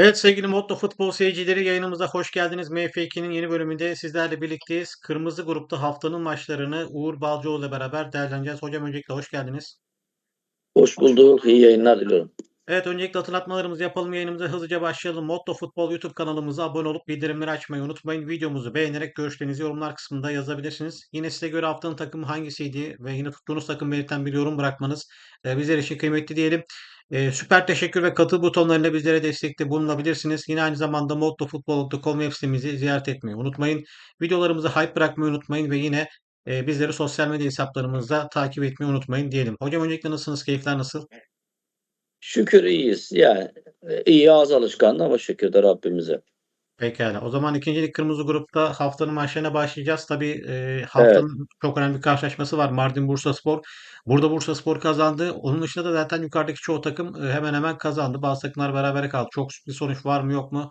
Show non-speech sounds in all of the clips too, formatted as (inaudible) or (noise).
Evet sevgili Motto Futbol seyircileri yayınımıza hoş geldiniz. MF2'nin yeni bölümünde sizlerle birlikteyiz. Kırmızı grupta haftanın maçlarını Uğur Balcıoğlu ile beraber değerlendireceğiz. Hocam öncelikle hoş geldiniz. Hoş bulduk. İyi yayınlar diliyorum. Evet öncelikle hatırlatmalarımızı yapalım. Yayınımıza hızlıca başlayalım. Motto Futbol YouTube kanalımıza abone olup bildirimleri açmayı unutmayın. Videomuzu beğenerek görüşlerinizi yorumlar kısmında yazabilirsiniz. Yine size göre haftanın takımı hangisiydi ve yine tuttuğunuz takım belirten bir yorum bırakmanız e, bizler için kıymetli diyelim. E, süper teşekkür ve katıl butonlarıyla bizlere destekte bulunabilirsiniz. Yine aynı zamanda mottofutbol.com web sitemizi ziyaret etmeyi unutmayın. Videolarımızı hype bırakmayı unutmayın ve yine e, bizleri sosyal medya hesaplarımızda takip etmeyi unutmayın diyelim. Hocam öncelikle nasılsınız? Keyifler nasıl? Şükür iyiyiz. Yani e, iyi ağız alışkanlığı ama şükür de Rabbimize. Pekala. O zaman ikincilik kırmızı grupta haftanın maçlarına başlayacağız. Tabii e, haftanın çok önemli bir karşılaşması var. Mardin Bursaspor. Burada Bursaspor kazandı. Onun dışında da zaten yukarıdaki çoğu takım e, hemen hemen kazandı. Bazı takımlar berabere kaldı. Çok bir sonuç var mı yok mu?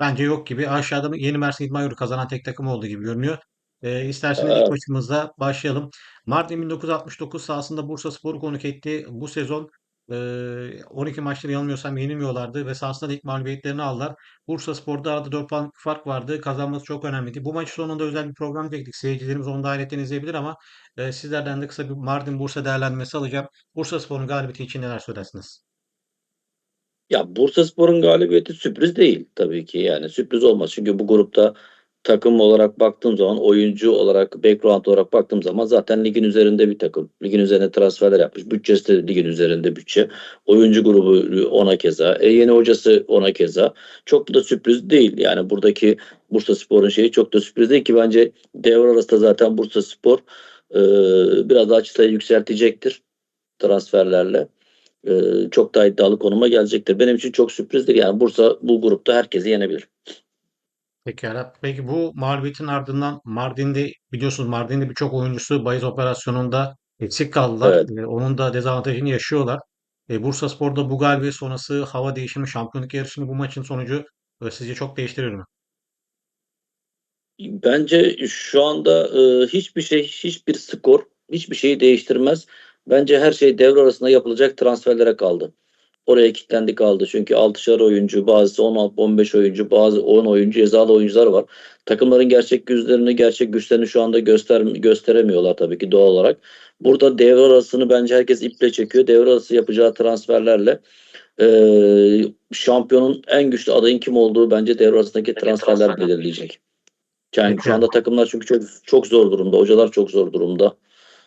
Bence yok gibi. Aşağıda Yeni Mersin İdman Yurdu kazanan tek takım olduğu gibi görünüyor. E, isterseniz ilk Evet. maçımızla başlayalım. Mardin 1969 sahasında Bursaspor'u konuk etti. Bu sezon 12 maçları yanılmıyorsam yenilmiyorlardı ve sahasında da ilk mağlubiyetlerini aldılar. Bursaspor'da arada 4 puan fark vardı. Kazanması çok önemliydi. Bu maç sonunda özel bir program çektik. Seyircilerimiz onu da hayretten izleyebilir ama e, sizlerden de kısa bir Mardin Bursa değerlendirmesi alacağım. Bursaspor'un galibiyeti için neler söylersiniz? Ya Bursaspor'un galibiyeti sürpriz değil tabii ki. Yani sürpriz olmaz. Çünkü bu grupta takım olarak baktığım zaman oyuncu olarak background olarak baktığım zaman zaten ligin üzerinde bir takım. Ligin üzerine transferler yapmış. Bütçesi de ligin üzerinde bütçe. Oyuncu grubu ona keza. E, yeni hocası ona keza. Çok da sürpriz değil. Yani buradaki Bursaspor'un şeyi çok da sürpriz değil ki bence devre arasında zaten Bursaspor e, biraz daha çıtayı yükseltecektir transferlerle. E, çok daha iddialı konuma gelecektir. Benim için çok sürprizdir. Yani Bursa bu grupta herkesi yenebilir. Pekala. Peki bu mağlubiyetin ardından Mardin'de biliyorsunuz Mardin'de birçok oyuncusu bahis operasyonunda eksik kaldılar. Evet. E, onun da dezavantajını yaşıyorlar. E, Bursaspor'da bu galibiyet sonrası hava değişimi, şampiyonluk yarışını bu maçın sonucu e, sizce çok değiştirir mi? Bence şu anda e, hiçbir şey, hiçbir skor, hiçbir şeyi değiştirmez. Bence her şey devre arasında yapılacak transferlere kaldı. Oraya kilitlendi kaldı. Çünkü 6'şar oyuncu, bazısı 16-15 oyuncu, bazı 10 oyuncu, cezalı oyuncular var. Takımların gerçek yüzlerini, gerçek güçlerini şu anda göster gösteremiyorlar tabii ki doğal olarak. Burada devre arasını bence herkes iple çekiyor. Devre arası yapacağı transferlerle e, şampiyonun en güçlü adayın kim olduğu bence devre arasındaki transferler belirleyecek. Yani Peki. şu anda takımlar çünkü çok çok zor durumda. Hocalar çok zor durumda.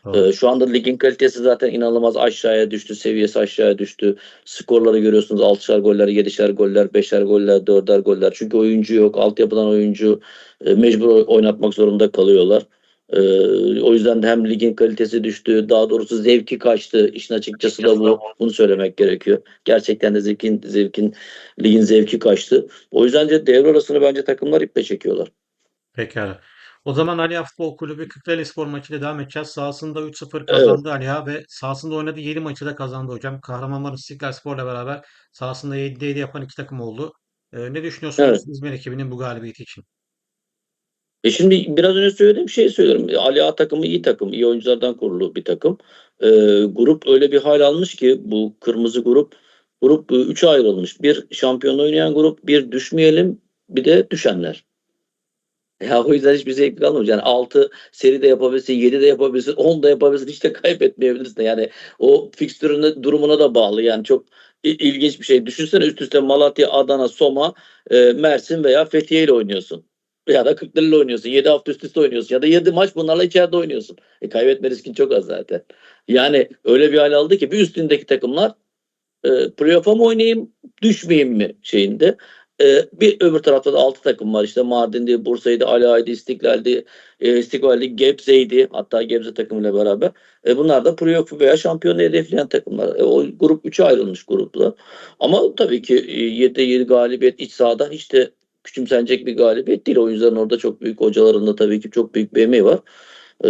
Doğru. Ee, şu anda ligin kalitesi zaten inanılmaz aşağıya düştü. Seviyesi aşağıya düştü. Skorları görüyorsunuz. 6'şer goller, 7'şer goller, 5'er goller, 4'er goller. Çünkü oyuncu yok. Altyapıdan oyuncu e, mecbur oy- oynatmak zorunda kalıyorlar. Ee, o yüzden de hem ligin kalitesi düştü. Daha doğrusu zevki kaçtı. İşin açıkçası da bu. Bunu söylemek gerekiyor. Gerçekten de zevkin, zevkin, ligin zevki kaçtı. O yüzden de devre arasını bence takımlar iple çekiyorlar. Pekala. O zaman Aliya Futbol Kulübü Kırklarelispor maçıyla devam edeceğiz. Sahasında 3-0 kazandı Aliya ve sahasında oynadığı 7 maçı da kazandı hocam. Kahramanmaraş İstiklalspor'la beraber sahasında 7'de 7 yapan iki takım oldu. Ee, ne düşünüyorsunuz Evet. İzmir ekibinin bu galibiyeti için? E şimdi biraz önce söylediğim şeyi söylüyorum. E, Ali Ağa takımı iyi takım. iyi oyunculardan kurulu bir takım. E, grup öyle bir hal almış ki bu kırmızı grup grup 3'e ayrılmış. Bir şampiyon oynayan grup, bir düşmeyelim, bir de düşenler. Ya o yüzden hiçbir zevk kalmamış. Yani 6 seri de yapabilirsin, 7 de yapabilirsin, 10 da yapabilirsin. Hiç de (laughs) kaybetmeyebilirsin. Yani o fikstürün durumuna da bağlı. Yani çok il- ilginç bir şey. Düşünsene üst üste Malatya, Adana, Soma, e, Mersin veya Fethiye ile oynuyorsun. Ya da Kırklareli oynuyorsun. 7 hafta üst üste oynuyorsun. Ya da 7 maç bunlarla içeride oynuyorsun. E, kaybetme riskin çok az zaten. Yani öyle bir hal aldı ki bir üstündeki takımlar e, playoff'a mı oynayayım, düşmeyeyim mi şeyinde. E, bir öbür tarafta da 6 takım var. İşte Mardin'di, Bursa'ydı, Ala'ydı, İstiklal'di, e, İstiklal'di, Gebze'ydi. Hatta Gebze takımıyla beraber. E, bunlar da playoff veya şampiyonu hedefleyen takımlar. E, o grup 3'e ayrılmış grupla. Ama tabii ki 7'de 7 galibiyet iç sahada hiç de küçümsenecek bir galibiyet değil. Oyuncuların orada çok büyük hocaların da tabii ki çok büyük bir emeği var. Ee,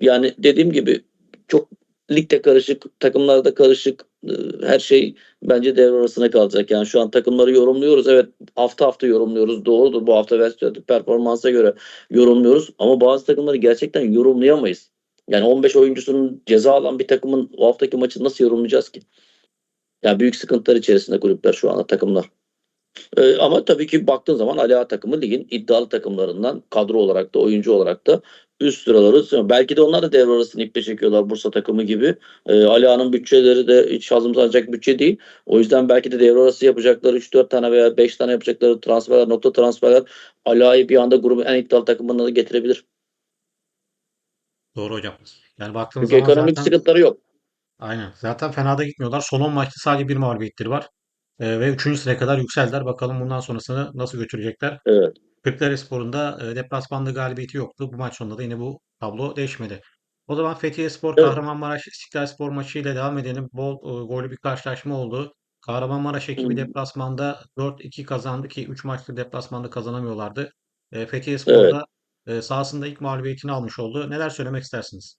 yani dediğim gibi çok ligde karışık, takımlarda karışık e, her şey bence devre arasına kalacak. Yani şu an takımları yorumluyoruz. Evet hafta hafta yorumluyoruz. Doğrudur bu hafta versiyonu performansa göre yorumluyoruz. Ama bazı takımları gerçekten yorumlayamayız. Yani 15 oyuncusunun ceza alan bir takımın o haftaki maçı nasıl yorumlayacağız ki? Yani büyük sıkıntılar içerisinde kulüpler şu anda takımlar. Ee, ama tabii ki baktığın zaman Ali Ağa takımı ligin iddialı takımlarından kadro olarak da oyuncu olarak da üst sıraları. Belki de onlar da devre arasını iple çekiyorlar Bursa takımı gibi. Ee, Ali Ağa'nın bütçeleri de hiç hazımlanacak bütçe değil. O yüzden belki de devre arası yapacakları 3-4 tane veya 5 tane yapacakları transferler, nokta transferler Ali Ağa'yı bir anda grubun en iddialı takımına da getirebilir. Doğru hocam. Yani baktığımız Çünkü zaman ekonomik zaten sıkıntıları yok. aynen. Zaten fena da gitmiyorlar. Son 10 maçta sadece bir mağlubiyetleri var. Ee, ve 3. sıraya kadar yükseldiler. Bakalım bundan sonrasını nasıl götürecekler. Evet. Kırklarelispor'un da e, deplasmanda galibiyeti yoktu. Bu maç sonunda da yine bu tablo değişmedi. O zaman Fethiye-Spor Evet. Kahramanmaraş İstiklal maçıyla devam edelim. Bol e, gollü bir karşılaşma oldu. Kahramanmaraş ekibi deplasmanda 4-2 kazandı ki 3 maçtır deplasmanda kazanamıyorlardı. E, Fethiye Evet. da e, sahasında ilk mağlubiyetini almış oldu. Neler söylemek istersiniz?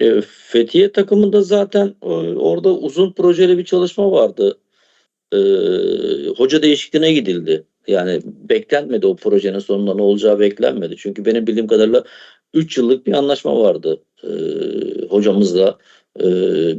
E, Fethiye takımında zaten e, orada uzun projeli bir çalışma vardı. E, hoca değişikliğine gidildi. Yani beklenmedi o projenin sonunda ne olacağı beklenmedi. Çünkü benim bildiğim kadarıyla 3 yıllık bir anlaşma vardı e, hocamızla. E,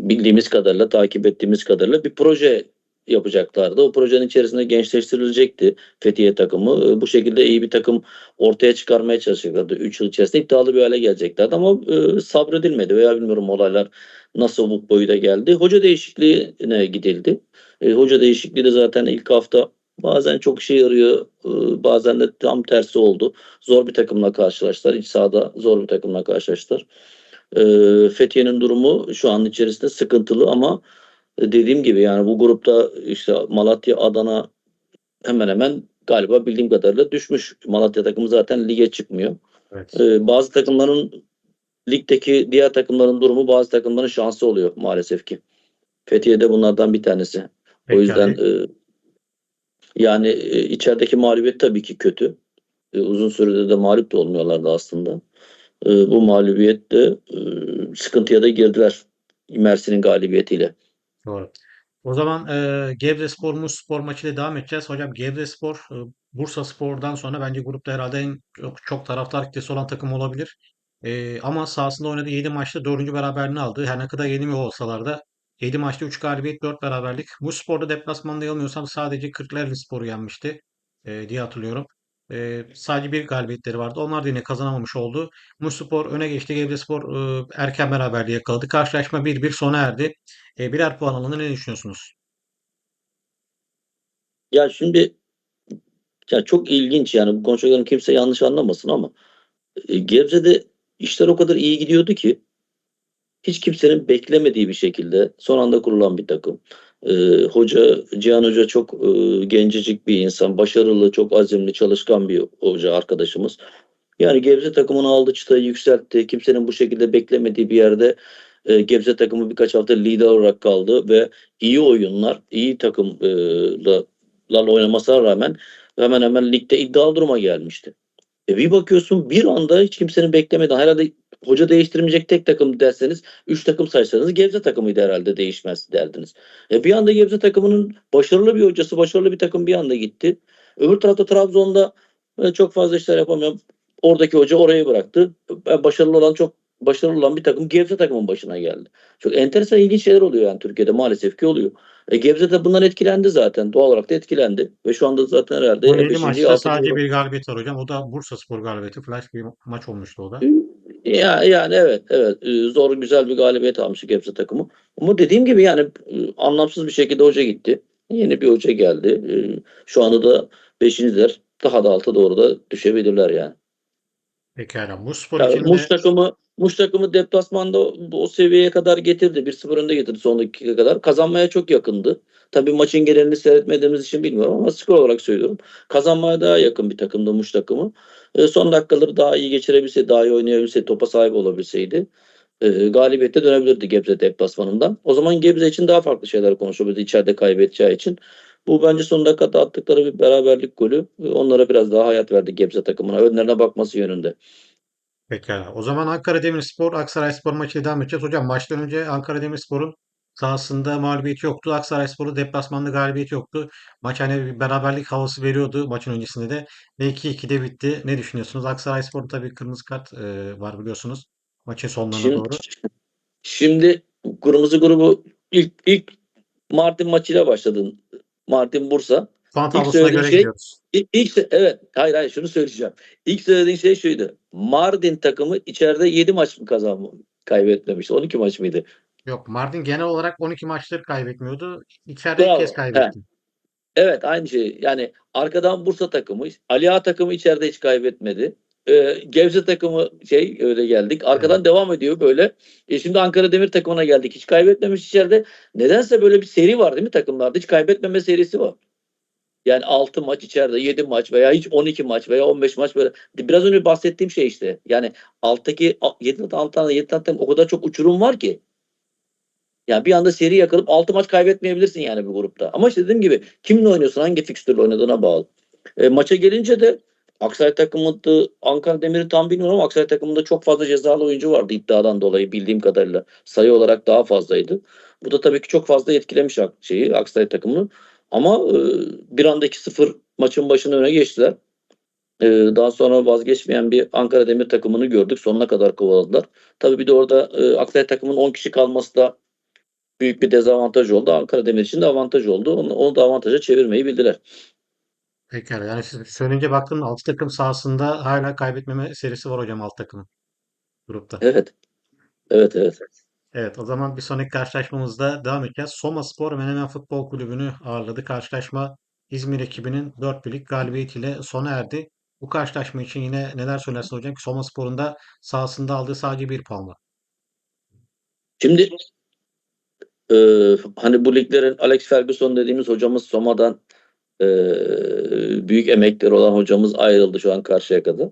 bildiğimiz kadarıyla, takip ettiğimiz kadarıyla bir proje yapacaklardı. O projenin içerisinde gençleştirilecekti Fethiye takımı. Bu şekilde iyi bir takım ortaya çıkarmaya çalışacaklardı. 3 yıl içerisinde iddialı bir hale geleceklerdi ama e, sabredilmedi veya bilmiyorum olaylar nasıl bu boyuta geldi. Hoca değişikliğine gidildi. E, hoca değişikliği de zaten ilk hafta bazen çok işe yarıyor, e, bazen de tam tersi oldu. Zor bir takımla karşılaştılar. İç sahada zor bir takımla karşılaştılar. E, Fethiye'nin durumu şu an içerisinde sıkıntılı ama e, dediğim gibi yani bu grupta işte Malatya, Adana hemen hemen galiba bildiğim kadarıyla düşmüş. Malatya takımı zaten lige çıkmıyor. Evet. Ee, bazı takımların ligdeki diğer takımların durumu bazı takımların şansı oluyor maalesef ki. Fethiye de bunlardan bir tanesi. O Peki yüzden abi. e, yani e, içerideki mağlubiyet tabii ki kötü. E, uzun sürede de mağlup da olmuyorlardı aslında. E, bu mağlubiyet de e, sıkıntıya da girdiler. Mersin'in galibiyetiyle. Doğru. O zaman e, Gebzespor Muspor maçıyla devam edeceğiz. Hocam Gebzespor e, Bursa Spor'dan sonra bence grupta herhalde en çok, çok taraftar kitlesi olan takım olabilir. E, ama sahasında oynadığı 7 maçta 4. beraberliğini aldı. Her ne kadar yenilmiyor olsalar da 7 maçta 3 galibiyet 4 beraberlik. Muspor'da deplasmanda yanılmıyorsam sadece Kırklarelispor'u yenmişti e, diye hatırlıyorum. E, sadece bir galibiyetleri vardı. Onlar da yine kazanamamış oldu. Muspor öne geçti. Gebzespor e, erken beraberliği yakaladı. Karşılaşma 1-1 sona erdi. E, birer puan alındı. Ne düşünüyorsunuz? Ya şimdi ya çok ilginç yani bu konuşacaklarım kimse yanlış anlamasın ama e, Gebze'de işler o kadar iyi gidiyordu ki hiç kimsenin beklemediği bir şekilde son anda kurulan bir takım. E, hoca Cihan Hoca çok e, gencecik bir insan, başarılı, çok azimli, çalışkan bir hoca arkadaşımız. Yani Gebze takımını aldı çıtayı yükseltti. Kimsenin bu şekilde beklemediği bir yerde e, Gebze takımı birkaç hafta lider olarak kaldı ve iyi oyunlar, iyi takımla oynamasına rağmen hemen hemen ligde iddialı duruma gelmişti. E bir bakıyorsun bir anda hiç kimsenin beklemediği herhalde hoca değiştirmeyecek tek takım derseniz 3 takım saysanız Gebze takımıydı herhalde değişmez derdiniz. E bir anda Gebze takımının başarılı bir hocası, başarılı bir takım bir anda gitti. Öbür tarafta Trabzon'da e, çok fazla işler yapamıyor. Oradaki hoca orayı bıraktı. E, Başarılı olan çok başarılı olan bir takım Gebze takımın başına geldi. Çok enteresan ilginç şeyler oluyor yani Türkiye'de maalesef ki oluyor. E, Gebze de bundan etkilendi zaten. Doğal olarak da etkilendi. Ve şu anda zaten herhalde Bu 7 5. maçta 6. sadece bir galibiyet var hocam. O da Bursaspor galibiyeti. Flash bir maç olmuştu o da. Ya, yani evet evet Ee, zor güzel bir galibiyet almış Gebze takımı. Ama dediğim gibi yani e, anlamsız bir şekilde hoca gitti. Yeni bir hoca geldi. Ee, Şu anda da 5.ler daha da alta doğru da düşebilirler yani. Pekala. Muspor Yani için de Muş takımı Muş takımı deplasmanda o seviyeye kadar getirdi. 1-0 önde getirdi son dakika kadar. Kazanmaya çok yakındı. Tabii maçın genelini seyretmediğimiz için bilmiyorum ama skor olarak söylüyorum. Kazanmaya daha yakın bir takımdı Muş takımı. E, son dakikaları daha iyi geçirebilse, daha iyi oynayabilse, topa sahip olabilseydi e, galibiyette dönebilirdi Gebze deplasmanından. O zaman Gebze için daha farklı şeyler konuşabilirdi içeride kaybedeceği için. Bu bence son dakikada attıkları bir beraberlik golü onlara biraz daha hayat verdi Gebze takımına. Önlerine bakması yönünde. pekala. O zaman Ankara Demirspor Aksarayspor maçıyla devam edeceğiz. Hocam maçtan önce Ankara Demirspor'un sahasında mağlubiyeti yoktu. Aksarayspor'un deplasmanda galibiyeti yoktu. Maç hani bir beraberlik havası veriyordu maçın öncesinde de. Ve 2-2'de bitti. Ne düşünüyorsunuz? Aksarayspor'da tabii kırmızı kart e, var biliyorsunuz. Maçın sonlarına Şimdi, doğru. şimdi kırmızı grubu ilk ilk Martin maçıyla başladın. Martin Bursa. Puan İlk tablosuna göre şey- gidiyoruz. İlk, ilk evet hayır hayır şunu söyleyeceğim. İlk söylediğin şey şuydu. Mardin takımı içeride 7 maç mı kazanma kaybetmemişti? 12 maç mıydı? Yok Mardin genel olarak 12 maçları kaybetmiyordu. İçeride ilk Bravo. kez kaybetti. Evet aynı şey. Yani arkadan Bursa takımı, Ali Ağa takımı içeride hiç kaybetmedi. Ee, Gebze takımı şey öyle geldik. Arkadan devam ediyor böyle. E şimdi Ankara Demir takımına geldik. Hiç kaybetmemiş içeride. Nedense böyle bir seri var değil mi takımlarda? Hiç kaybetmeme serisi var. Yani 6 maç içeride 7 maç veya hiç 12 maç veya 15 maç böyle. Biraz önce bahsettiğim şey işte. Yani alttaki 7 6 tane 7 tane o kadar çok uçurum var ki. Yani bir anda seri yakılıp 6 maç kaybetmeyebilirsin yani bir grupta. Ama işte dediğim gibi kimle oynuyorsun, hangi fikstürle oynadığına bağlı. E, maça gelince de Aksaray takımında Ankara Demir'i tam bilmiyorum ama Aksaray takımında çok fazla cezalı oyuncu vardı iddiadan dolayı bildiğim kadarıyla. Sayı olarak daha fazlaydı. Bu da tabii ki çok fazla etkilemiş şeyi Aksaray takımını. Ama e, bir anda 2-0 maçın başına öne geçtiler. E, daha sonra vazgeçmeyen bir Ankara Demir takımını gördük. Sonuna kadar kovaladılar. Tabii bir de orada e, Aksaray takımının 10 kişi kalması da büyük bir dezavantaj oldu. Ankara Demir için de avantaj oldu. Onu, onu da avantaja çevirmeyi bildiler. Pekala. Yani siz söyleyince baktım 6 takım sahasında hala kaybetmeme serisi var hocam alt takımın grupta. Evet. Evet evet. Evet o zaman bir sonraki karşılaşmamızda devam edeceğiz. Soma Spor Menemen Futbol Kulübü'nü ağırladı. Karşılaşma İzmir ekibinin 4 birlik galibiyetiyle sona erdi. Bu karşılaşma için yine neler söylersin hocam? Soma Spor'un da sahasında aldığı sadece bir puan var. Şimdi e, hani bu liglerin Alex Ferguson dediğimiz hocamız Soma'dan e, büyük emekleri olan hocamız ayrıldı şu an Karşıyaka'da.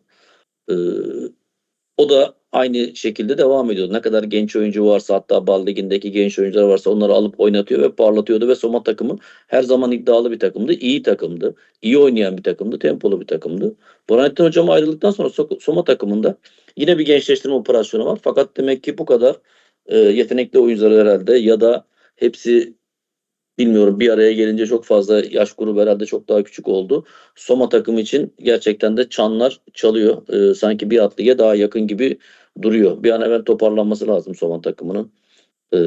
E, o da aynı şekilde devam ediyor. Ne kadar genç oyuncu varsa hatta Bal Ligi'ndeki genç oyuncular varsa onları alıp oynatıyor ve parlatıyordu ve Soma takımı her zaman iddialı bir takımdı. iyi takımdı. iyi oynayan bir takımdı. Tempolu bir takımdı. Burhanettin hocam ayrıldıktan sonra So- Soma takımında yine bir gençleştirme operasyonu var. Fakat demek ki bu kadar e, yetenekli oyuncular herhalde ya da hepsi bilmiyorum bir araya gelince çok fazla yaş grubu herhalde çok daha küçük oldu. Soma takımı için gerçekten de çanlar çalıyor. Ee, sanki bir atlıya daha yakın gibi duruyor. Bir an evvel toparlanması lazım Soma takımının. Ee,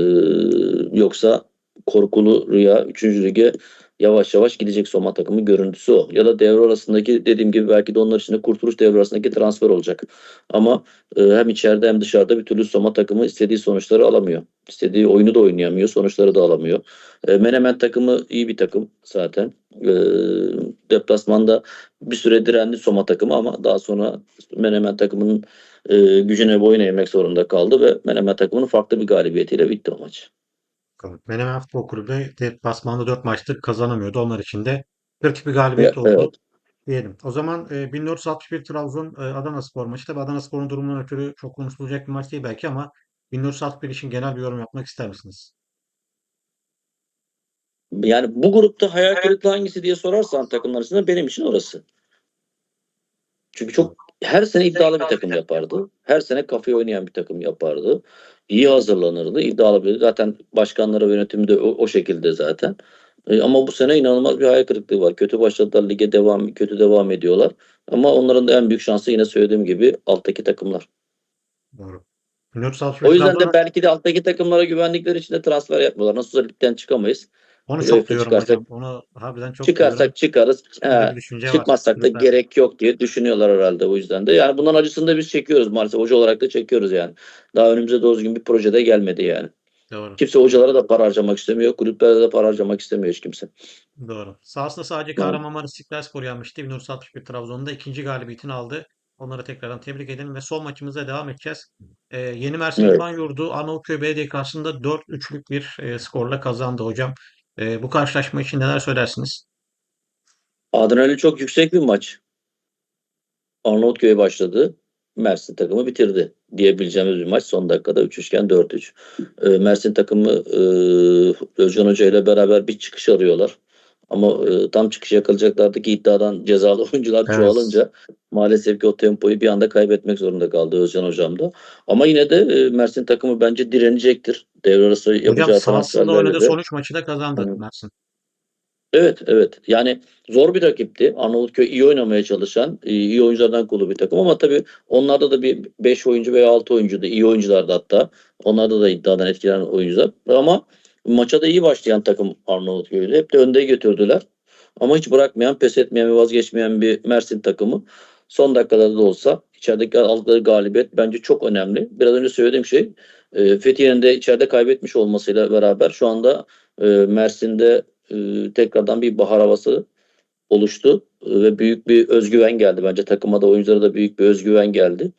yoksa korkulu rüya 3. lige yavaş yavaş gidecek Soma takımı görüntüsü o. Ya da devre arasındaki dediğim gibi belki de onlar için de kurtuluş devre arasındaki transfer olacak. Ama e, hem içeride hem dışarıda bir türlü Soma takımı istediği sonuçları alamıyor. İstediği oyunu da oynayamıyor. Sonuçları da alamıyor. E, Menemen takımı iyi bir takım zaten. E, deplasmanda bir süre direndi Soma takımı ama daha sonra Menemen takımının e, gücüne boyun eğmek zorunda kaldı ve Menemen takımının farklı bir galibiyetiyle bitti o maç. Menemen Futbol Kulübü deplasmanda 4 maçtır kazanamıyordu. Onlar için de kritik bir galibiyet Ya, oldu evet. diyelim. O zaman e, 1461 Trabzon e, Adana Spor maçı. Tabii Adana Spor'un durumundan ötürü çok konuşulacak bir maç değil belki ama 1461 için genel bir yorum yapmak ister misiniz? Yani bu grupta hayal kırıklığı hangisi diye sorarsan takımlar arasında benim için orası. Çünkü çok her sene iddialı bir takım yapardı. Her sene kafaya oynayan bir takım yapardı. İyi hazırlanırdı. iddialı bir zaten başkanları ve yönetimi de o, o şekilde zaten. E, ama bu sene inanılmaz bir hayal kırıklığı var. Kötü başladılar lige devam kötü devam ediyorlar. Ama onların da en büyük şansı yine söylediğim gibi alttaki takımlar. Doğru. 1461 O yüzden de belki de alttaki takımlara güvendikleri için de transfer yapmıyorlar. Nasıl ligden çıkamayız. Onu Playoff'a çok duyuyorum çıkarsak- hocam. Onu harbiden çok Çıkarsak duyuyorum. çıkarız. He, var. çıkmazsak da gerek yok diye düşünüyorlar herhalde o yüzden de. Yani bundan acısını da biz çekiyoruz maalesef. Hoca olarak da çekiyoruz yani. Daha önümüze doğru düzgün bir projede gelmedi yani. Doğru. Kimse hocalara da para harcamak istemiyor. Kulüplerde de para harcamak istemiyor hiç kimse. Doğru. Sahasında sadece. Kahramanmaraş İstiklal Spor yenmişti. 1461 Trabzon'da ikinci galibiyetini aldı. Onları tekrardan tebrik edelim ve son maçımıza devam edeceğiz. Ee, Yeni Mersin Evet. Yurdu Arnavutköy Belediye karşısında 4-3'lük bir e, skorla kazandı hocam. Ee, bu karşılaşma için neler söylersiniz? Adrenalin çok yüksek bir maç. Arnavutköy'e başladı. Mersin takımı bitirdi diyebileceğimiz bir maç. Son dakikada 3 üçgen 4-3. Ee, Mersin takımı e, Özcan Hoca ile beraber bir çıkış arıyorlar. Ama e, tam çıkış yakalayacaklardı ki iddiadan cezalı (laughs) oyuncular Evet. çoğalınca maalesef ki o tempoyu bir anda kaybetmek zorunda kaldı Özcan Hocam da. Ama yine de e, Mersin takımı bence direnecektir. Devre arası Hocam yapacağı sahasında transferlerle oynadığı de. son 3 maçı da kazandı Hı. Mersin. Evet evet yani zor bir rakipti. Arnavutköy iyi oynamaya çalışan e, iyi oyunculardan kurulu bir takım ama tabii onlarda da bir 5 oyuncu veya 6 oyuncu da iyi oyunculardı hatta. Onlarda da iddiadan etkilenen oyuncular ama maça da iyi başlayan takım Arnavutköy'dü. Hep de önde götürdüler. Ama hiç bırakmayan, pes etmeyen ve vazgeçmeyen bir Mersin takımı. Son dakikada da olsa içerideki aldıkları galibiyet bence çok önemli. Biraz önce söylediğim şey e, Fethiye'nin de içeride kaybetmiş olmasıyla beraber şu anda e, Mersin'de e, tekrardan bir bahar havası oluştu ve büyük bir özgüven geldi. Bence takıma da oyunculara da büyük bir özgüven geldi.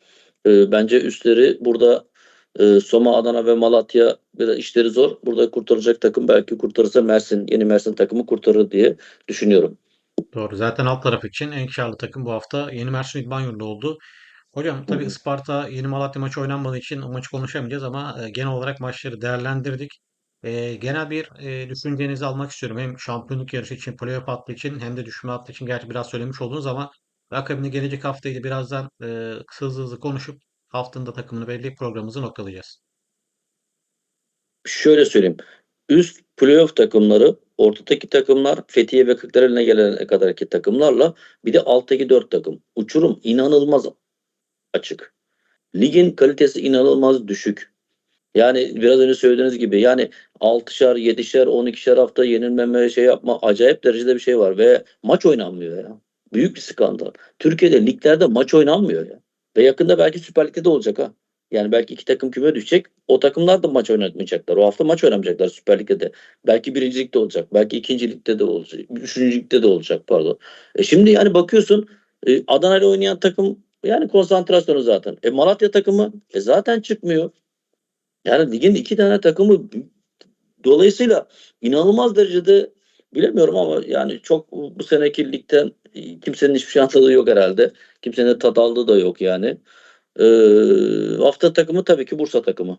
Bence üstleri burada e, Soma, Adana ve Malatya biraz işleri zor. Burada kurtaracak takım belki kurtarırsa Mersin, yeni Mersin takımı kurtarır diye düşünüyorum. Doğru. Zaten alt taraf için en karlı takım bu hafta Yeni Mersin İdman Yurdu oldu. Hocam tabii. Isparta Yeni Malatya maçı oynanmadığı için o maçı konuşamayacağız ama e, genel olarak maçları değerlendirdik. E, genel bir e, düşüncenizi almak istiyorum. Hem şampiyonluk yarışı için, playoff hattı için hem de düşme hattı için. Gerçi biraz söylemiş oldunuz ama akabinde gelecek haftayı da birazdan e, hızlı hızlı konuşup haftanın da takımını belirleyip programımızı noktalayacağız. Şöyle söyleyeyim. Üst playoff takımları, ortadaki takımlar, Fethiye ve Kırklareli'ne gelene kadarki takımlarla bir de alttaki dört takım. Uçurum inanılmaz açık. Ligin kalitesi inanılmaz düşük. Yani biraz önce söylediğiniz gibi yani 6'şar, 7'şer, 12'şer hafta yenilmeme şey yapma acayip derecede bir şey var ve maç oynanmıyor ya. Büyük bir skandal. Türkiye'de liglerde maç oynanmıyor ya. Ve yakında belki Süper Lig'de de olacak ha. Yani belki iki takım küme düşecek. O takımlar da maç oynatmayacaklar. O hafta maç oynamayacaklar Süper Lig'de de. Belki birinci ligde olacak. Belki ikinci ligde de olacak. Üçüncü ligde de olacak pardon. E şimdi yani bakıyorsun e, Adana ile oynayan takım yani konsantrasyonu zaten. E Malatya takımı e zaten çıkmıyor. Yani ligin iki tane takımı dolayısıyla inanılmaz derecede bilemiyorum ama yani çok bu seneki ligden kimsenin hiçbir şey anladığı yok herhalde. Kimsenin de tat aldığı da yok yani. Ee, hafta takımı tabii ki Bursa takımı.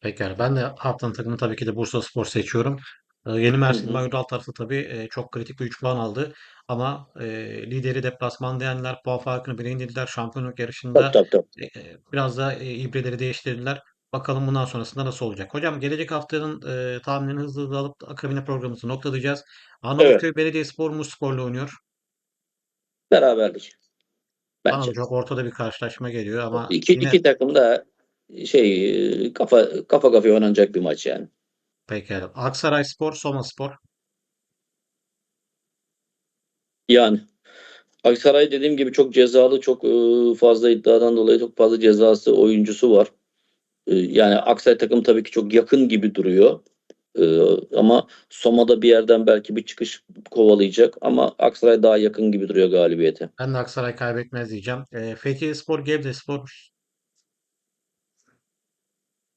Pekala. Ben de haftanın takımını tabii ki de Bursaspor seçiyorum. Ee, Yeni Mersin alt tarafı tabii e, çok kritik bir 3 puan aldı. Ama e, lideri deplasmanda yendiler. Puan farkını bire indirdiler. Şampiyonluk yarışında tabii tabii. e, e, biraz da e, ibreleri değiştirdiler. Bakalım bundan sonrasında nasıl olacak. Hocam gelecek haftanın e, tahminini hızlı hızlı alıp akabine programımızı noktalayacağız. Arnavutköy Belediyespor Muspor'la oynuyor. Beraberlik. Bence. çok ortada bir karşılaşma geliyor ama İki, yine iki takım da şey kafa kafa kafaya oynanacak bir maç yani. pekala. Aksaray Spor, Soma Spor. Yani Aksaray dediğim gibi çok cezalı, çok e, fazla iddiadan dolayı çok fazla cezası oyuncusu var. E, Yani Aksaray takım tabii ki çok yakın gibi duruyor. E, Ama Soma'da bir yerden belki bir çıkış kovalayacak ama Aksaray daha yakın gibi duruyor galibiyete. Ben de Aksaray kaybetmez diyeceğim. E, Fethiye Spor, Gebze Spor.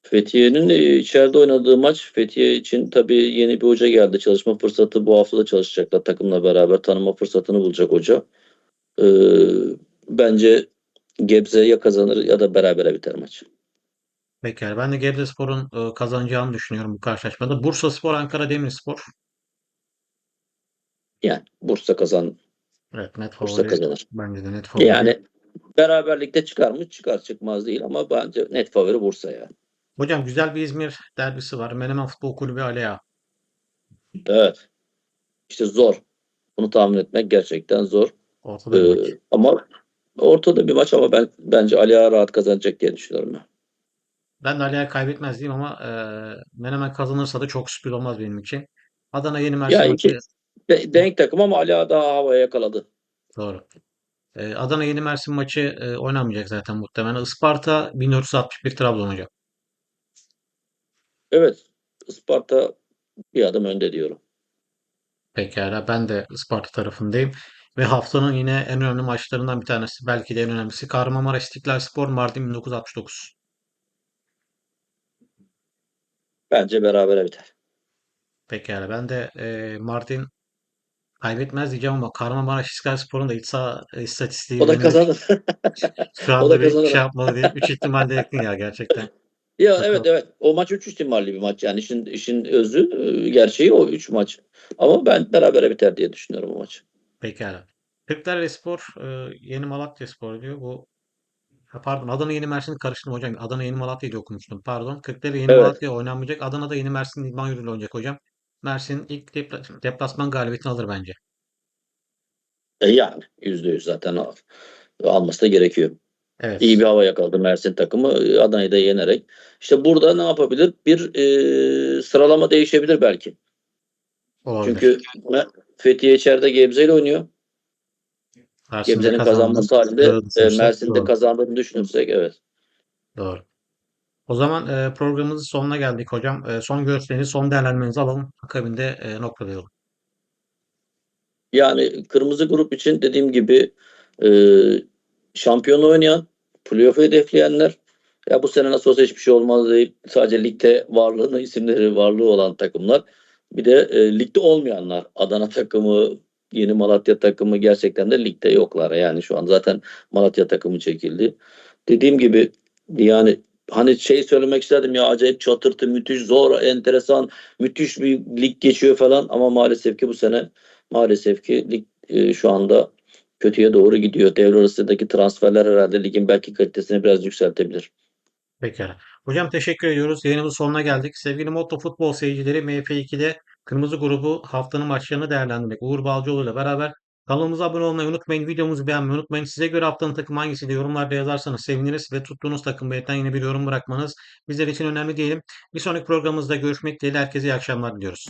Fethiye'nin e, içeride oynadığı maç Fethiye için tabii yeni bir hoca geldi. Çalışma fırsatı bu hafta da çalışacaklar takımla beraber tanıma fırsatını bulacak hoca. E, Bence Gebze ya kazanır ya da berabere biter maç. Pekala. Ben de Gebzespor'un e, kazanacağını düşünüyorum bu karşılaşmada. Bursaspor, Ankara Demirspor. Yani Bursa kazan Evet, net Bursa favori. kazanır. Bence de net favori. Yani beraberlikte çıkar mı? Çıkar çıkmaz değil ama bence net favori Bursa yani. Hocam güzel bir İzmir derbisi var. Menemen Futbol Kulübü Alea. Evet. İşte zor. Bunu tahmin etmek gerçekten zor. Ortada bir maç. Ee, ama ortada bir maç ama ben bence Ali Ağa rahat kazanacak diye düşünüyorum ben. Ben de Alea kaybetmez diyeyim ama e, Menemen kazanırsa da çok sürpriz olmaz benim için. Adana Yeni Mersin Ya maçı iki de- denk takım ama Ali daha havaya yakaladı. doğru. E, Adana Yeni Mersin maçı e, oynanmayacak zaten muhtemelen. Isparta 1461 Trabzon hocam. Evet. Isparta bir adım önde diyorum. Pekala ben de Isparta tarafındayım. Ve haftanın yine en önemli maçlarından bir tanesi. Belki de en önemlisi. Kahramanmaraş İstiklal Spor Mardin 1969. Bence berabere biter. Pekala ben de e, Mardin kaybetmez diyeceğim ama Kahramanmaraş İstiklal Spor'un da iç saha e, istatistiği O da kazanır. (laughs) şu O anda da bir kazanır. şey yapmalı değil. 3 ihtimalle yakın ya gerçekten. (laughs) Ya Bakalım. evet evet. O maç 3 ihtimalli bir maç. Yani işin işin özü, e, gerçeği o 3 maç. Ama ben berabere biter diye düşünüyorum o maç. Pekala. Kırklarelispor e, Yeni Malatyaspor diyor. Bu ha, pardon Adana Yeni Mersin'i karıştırdım hocam. Adana Yeni Malatya'yı okumuştum. Pardon. Kırklareli Yeni Evet. Malatya oynanmayacak. Adana'da Yeni Mersin İdman Yurdu'yla oynayacak hocam. Mersin ilk depla- deplasman galibiyetini alır bence. E yani %100 zaten al- alması da gerekiyor. Evet. İyi bir hava yakaladı Mersin takımı Adana'yı da yenerek. İşte burada ne yapabilir? Bir e, sıralama değişebilir belki. Olabilir. Çünkü Me- Fethiye içeride Gebze ile oynuyor. Gebze'nin kazanması halinde e, Mersin'de doğru. kazandığını düşünürsek evet. Doğru. O zaman e, programımızın sonuna geldik hocam. E, son görüşlerinizi, son değerlendirmenizi alalım. Akabinde e, noktalayalım. Yani kırmızı grup için dediğim gibi e, şampiyon oynayan, playoff hedefleyenler ya bu sene nasıl olsa hiçbir şey olmaz deyip sadece ligde varlığını, isimleri varlığı olan takımlar. Bir de e, ligde olmayanlar. Adana takımı, yeni Malatya takımı gerçekten de ligde yoklar. Yani şu an zaten Malatya takımı çekildi. Dediğim gibi yani hani şey söylemek isterdim ya acayip çatırtı, müthiş, zor, enteresan, müthiş bir lig geçiyor falan ama maalesef ki bu sene maalesef ki lig e, şu anda kötüye doğru gidiyor. Devre arasındaki transferler herhalde ligin belki kalitesini biraz yükseltebilir. Pekala. Hocam teşekkür ediyoruz. Yayınımızın sonuna geldik. Sevgili Motto Futbol seyircileri MF2'de Kırmızı Grubu haftanın maçlarını değerlendirmek Uğur Balcıoğlu ile beraber kanalımıza abone olmayı unutmayın. Videomuzu beğenmeyi unutmayın. Size göre haftanın takımı hangisi de yorumlarda yazarsanız seviniriz ve tuttuğunuz takım belirten yine bir yorum bırakmanız bizler için önemli diyelim. Bir sonraki programımızda görüşmek dileğiyle herkese iyi akşamlar diliyoruz.